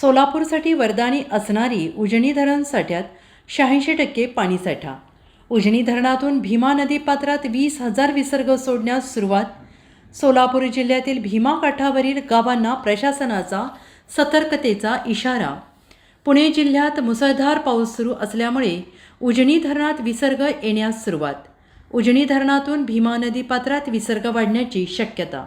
सोलापूरसाठी वरदानी असणारी उजनी धरण साठ्यात शहाऐंशी टक्के पाणीसाठा उजनी धरणातून भीमा नदी पात्रात वीस हजार विसर्ग सोडण्यास सुरुवात. सोलापूर जिल्ह्यातील भीमा काठावरील गावांना प्रशासनाचा सतर्कतेचा इशारा. पुणे जिल्ह्यात मुसळधार पाऊस सुरू असल्यामुळे उजनी धरणात विसर्ग येण्यास सुरुवात. उजनी धरणातून भीमा नदी पात्रात विसर्ग वाढण्याची शक्यता